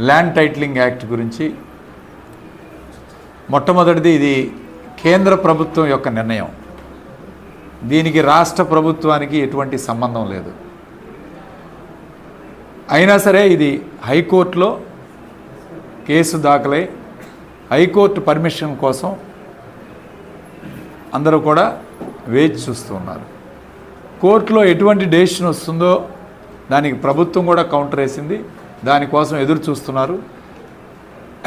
Land titling act గురించి. మొట్టమొదటిది ఇది కేంద్ర ప్రభుత్వం యొక్క నిర్ణయం. దీనికి రాష్ట్ర ప్రభుత్వానికి ఎటువంటి సంబంధం లేదు. అయినా సరే ఇది హైకోర్టులో కేసు దాఖలై హైకోర్టు పర్మిషన్ కోసం అందరూ కూడా వేచి చూస్తూ ఉన్నారు. కోర్టులో ఎటువంటి డెసిషన్ వస్తుందో దానికి ప్రభుత్వం కూడా కౌంటర్ వేసింది. దానికోసం ఎదురు చూస్తున్నారు.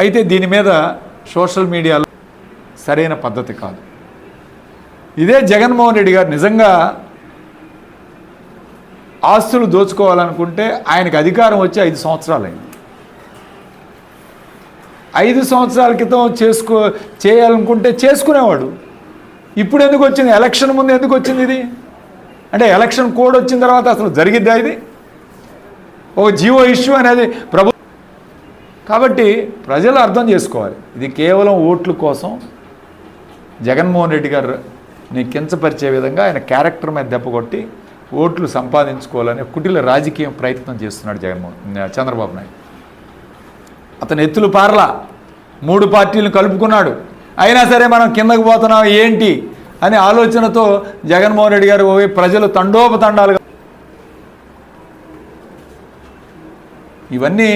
అయితే దీని మీద సోషల్ మీడియాలో సరైన పద్ధతి కాదు. ఇదే జగన్మోహన్ రెడ్డి గారు నిజంగా ఆస్తులు దోచుకోవాలనుకుంటే ఆయనకు అధికారం వచ్చి ఐదు సంవత్సరాలైంది. ఐదు సంవత్సరాల క్రితం చేసుకో చేయాలనుకుంటే చేసుకునేవాడు. ఇప్పుడు ఎందుకు వచ్చింది? ఎలక్షన్ ముందు ఎందుకు వచ్చింది ఇది? అంటే ఎలక్షన్ కోడ్ వచ్చిన తర్వాత అసలు జరిగిద్దా ఇది? ఓ జీవో ఇష్యూ అనేది ప్రభు కాబట్టి ప్రజలు అర్థం చేసుకోవాలి. ఇది కేవలం ఓట్ల కోసం జగన్మోహన్ రెడ్డి గారిని కించపరిచే విధంగా ఆయన క్యారెక్టర్ మీద దెబ్బ కొట్టి ఓట్లు సంపాదించుకోవాలని కుటిల రాజకీయం ప్రయత్నం చేస్తున్నాడు జగన్మోహన్ చంద్రబాబు నాయుడు. అతను ఎత్తులు పార్ల. మూడు పార్టీలను కలుపుకున్నాడు. అయినా సరే మనం కిందకు పోతున్నాం ఏంటి? అనే ఆలోచనతో జగన్మోహన్ రెడ్డి గారు పోయి ప్రజలు తండోపతండాలుగా ఇవన్నీ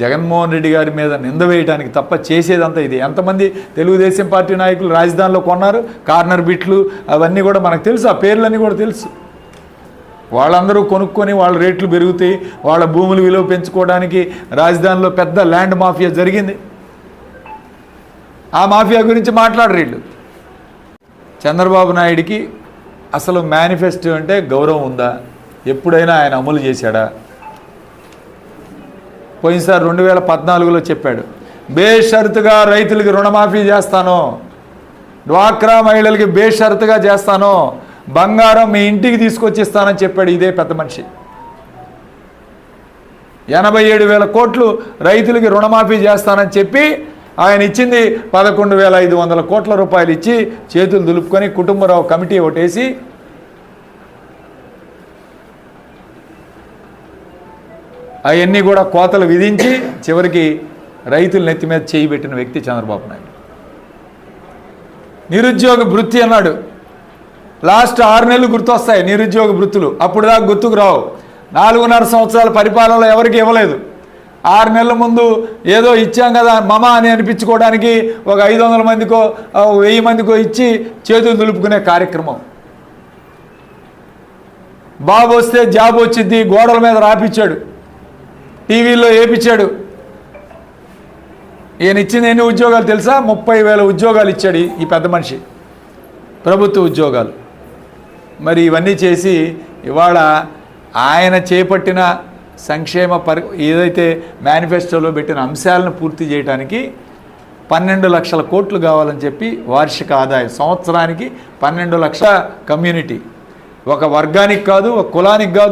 జగన్మోహన్ రెడ్డి గారి మీద నింద వేయడానికి తప్ప చేసేదంతా ఇది. ఎంతమంది తెలుగుదేశం పార్టీ నాయకులు రాజధానిలో కొన్నారు కార్నర్ బిట్లు అవన్నీ కూడా మనకు తెలుసు ఆ పేర్లన్నీ కూడా తెలుసు. వాళ్ళందరూ కొనుక్కొని వాళ్ళ రేట్లు పెరుగుతాయి వాళ్ళ భూములు విలువ పెంచుకోవడానికి రాజధానిలో పెద్ద ల్యాండ్ మాఫియా జరిగింది. ఆ మాఫియా గురించి మాట్లాడరు వీళ్ళు. చంద్రబాబు నాయుడికి అసలు మేనిఫెస్టో అంటే గౌరవం ఉందా? ఎప్పుడైనా ఆయన అమలు చేశాడా? పోయినసారి రెండు వేల పద్నాలుగులో చెప్పాడు బేషరతుగా రైతులకి రుణమాఫీ చేస్తాను డ్వాక్రా మహిళలకి బేషరతుగా చేస్తాను బంగారం మీ ఇంటికి తీసుకొచ్చి ఇస్తానని చెప్పాడు ఇదే పెద్ద మనిషి. ఎనభై ఏడు వేల కోట్లు రైతులకి రుణమాఫీ చేస్తానని చెప్పి ఆయన ఇచ్చింది పదకొండు వేల ఐదు వందల కోట్ల రూపాయలు ఇచ్చి చేతులు దులుపుకొని కుటుంబరావు కమిటీ ఒకటేసి అవన్నీ కూడా కోతలు విధించి చివరికి రైతుల నెత్తి మీద చేయి పెట్టిన వ్యక్తి చంద్రబాబు నాయుడు. నిరుద్యోగ వృత్తి అన్నాడు. లాస్ట్ ఆరు నెలలు గుర్తొస్తాయి నిరుద్యోగ వృత్తులు. అప్పుడు దాకా గుర్తుకు రావు. నాలుగున్నర సంవత్సరాల పరిపాలనలో ఎవరికి ఇవ్వలేదు. ఆరు నెలల ముందు ఏదో ఇచ్చాం కదా మమ అని అనిపించుకోవడానికి ఒక ఐదు వందల మందికో వెయ్యి మందికో ఇచ్చి చేతులు దులుపుకునే కార్యక్రమం. బాబు వస్తే జాబ్ వచ్చింది గోడల మీద రాపిచ్చాడు. టీవీలో వేపించాడు ఈయన ఇచ్చింది ఎన్ని ఉద్యోగాలు తెలుసా? ముప్పై వేల ఉద్యోగాలు ఇచ్చాడు ఈ- ఈ పెద్ద మనిషి. ప్రభుత్వ ఉద్యోగాలు. మరి ఇవన్నీ చేసి ఇవాళ ఆయన చేపట్టిన సంక్షేమ పరి ఏదైతే మేనిఫెస్టోలో పెట్టిన అంశాలను పూర్తి చేయడానికి పన్నెండు లక్షల కోట్లు కావాలని చెప్పి వార్షిక ఆదాయం సంవత్సరానికి పన్నెండు లక్షల కమ్యూనిటీ. ఒక వర్గానికి కాదు ఒక కులానికి కాదు.